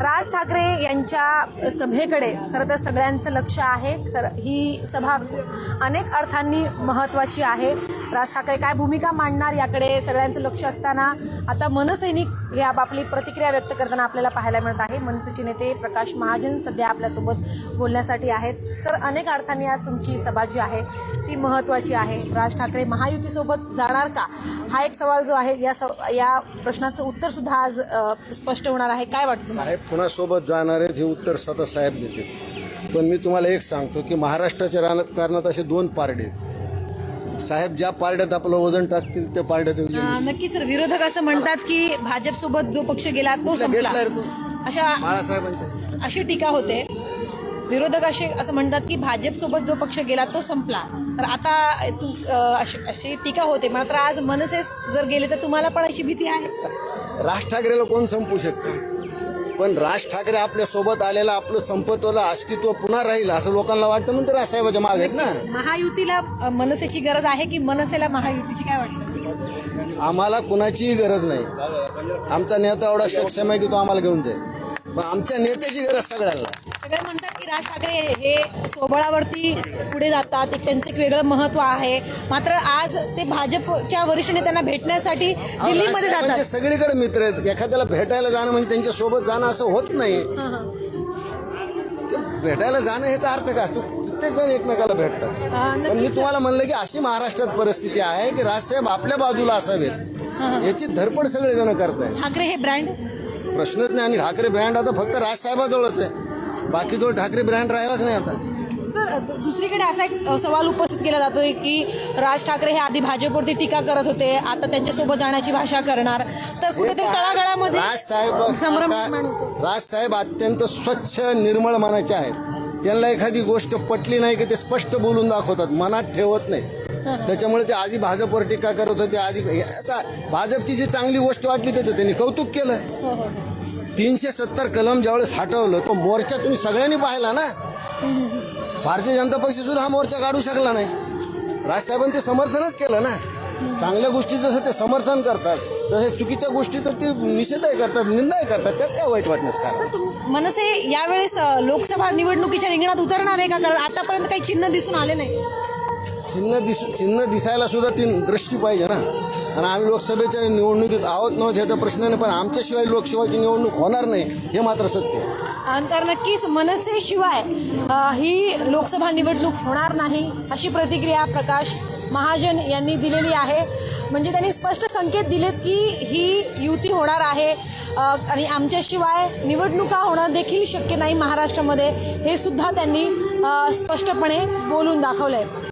राज ठाकरे यांच्या सभेकडे खरं तर सगळ्यांचं लक्ष आहे. खरं ही सभा अनेक अर्थांनी महत्त्वाची आहे. राज ठाकरे काय भूमिका मांडणार याकडे सगळ्यांचं लक्ष असताना आता मनसैनिक या आपापली प्रतिक्रिया व्यक्त करताना आपल्याला पाहायला मिळत आहे. मनसेचे नेते प्रकाश महाजन सध्या आपल्यासोबत बोलण्यासाठी आहेत. सर अनेक अर्थांनी आज तुमची सभा जी आहे ती महत्त्वाची आहे. राज ठाकरे महायुतीसोबत जाणार का? हा एक सवाल जो आहे या सव या प्रश्नाचं उत्तर सुद्धा आज स्पष्ट होणार आहे. काय वाटतं तुम्हाला? साहेब कुणासोबत जाणार आहेत हे उत्तर स्वतः साहेब देतील. पण मी तुम्हाला एक सांगतो की महाराष्ट्राच्या राजकारणात असे दोन पारडे आहेत. साहेब ज्या पारड्यात आपलं वजन टाकतील त्या पारड्यात नक्की सर विरोधक असं म्हणतात की भाजपसोबत जो पक्ष गेला तो संपला. अशा बाळासाहेबांच्या. अशी टीका होते. विरोधक असे असं म्हणतात की भाजपसोबत जो पक्ष गेला तो संपला. तर आता तू अशी अशी टीका होते. मात्र आज मनसे जर गेले तर तुम्हाला पण अशी भीती आहे. राज ठाकरेला कोण संपू शकतं? पण राज ठाकरे आपल्यासोबत आलेलं आपलं संपत्वाला अस्तित्व पुन्हा राहील असं लोकांना वाटतं. म्हणून तर राजसाहेबाच्या मागे आहेत ना. महायुतीला मनसेची गरज आहे की मनसेला महायुतीची काय वाटतं? आम्हाला कुणाचीही गरज नाही. आमचा नेता एवढा सक्षम आहे की तो आम्हाला घेऊन जाईल. आमच्या नेत्याची गरज सगळ्यांना. सगळे म्हणतात की राज ठाकरे हे सोबळावरती पुढे जातात एक त्यांचं एक वेगळं महत्त्व आहे. मात्र आज ते भाजपच्या वरिष्ठ नेत्यांना भेटण्यासाठी दिल्लीमध्ये जातात. सगळीकडे मित्र आहेत. एखाद्याला भेटायला जाणं म्हणजे त्यांच्यासोबत जाणं असं होत नाही. हं, हं. ते भेटायला जाणं ह्याचा अर्थ काय असतो? प्रत्येक जण एकमेकाला भेटतात. हा, पण मी तुम्हाला म्हणलं की अशी महाराष्ट्रात परिस्थिती आहे की राजसाहेब आपल्या बाजूला असावेत. याची धडपड सगळे जण करतायत. ठाकरे हे ब्रँड? प्रश्नच नाही आणि ठाकरे ब्रँड आता फक्त राजसाहेबाजवळच आहे. बाकी जो ठाकरे ब्रँड राहिलाच नाही आता. सर दुसरीकडे असा एक सवाल उपस्थित केला जातोय की राज ठाकरे हे आधी भाजपवरती टीका करत होते आता त्यांच्यासोबत जाण्याची भाषा करणार. तर कुठेतरी तळागाळामध्ये राजसाहेब संभ्रम निर्माण होतो. राजसाहेब अत्यंत स्वच्छ निर्मळ मनाचे आहेत. त्यांना एखादी गोष्ट पटली नाही की ते स्पष्ट बोलून दाखवतात मनात ठेवत नाही. त्याच्यामुळे ते आधी भाजपवर टीका करत होते आधी याचा भाजपची जी चांगली गोष्ट वाटली त्याचं त्यांनी कौतुक केलं. हो, हो, हो. तीनशे सत्तर कलम ज्यावेळेस हटवलं तो मोर्चा तुम्ही सगळ्यांनी पाहिला ना? भारतीय जनता पक्ष सुद्धा हा मोर्चा काढू शकला नाही. राजसाहेबांनी ते समर्थनच केलं ना? चांगल्या गोष्टी जसं ते समर्थन करतात तसे चुकीच्या गोष्टीचं ते निषेधही करतात निंदाही करतात त्यात काय वाईट वाटण्याचं कारण? मनसे यावेळेस लोकसभा निवडणुकीच्या रिंगणात उतरणार आहे का? कारण आतापर्यंत काही चिन्ह दिसून आले नाही. चिन्ह दिस चिन्ह दिसायला सुद्धा ती दृष्टी पाहिजे ना? आणि आम्ही लोकसभेच्या निवडणुकीत आहोत नव्हत ह्याचा प्रश्न नाही पण आमच्याशिवाय लोकसभेची निवडणूक होणार नाही हे मात्र सत्य आणि तर नक्कीच मनसेशिवाय ही लोकसभा निवडणूक होणार नाही अशी प्रतिक्रिया प्रकाश महाजन यांनी दिलेली आहे. म्हणजे त्यांनी स्पष्ट संकेत दिलेत की ही युती होणार आहे आणि आमच्याशिवाय निवडणुका होणं देखील शक्य नाही महाराष्ट्रामध्ये हे सुद्धा त्यांनी स्पष्टपणे बोलून दाखवलं आहे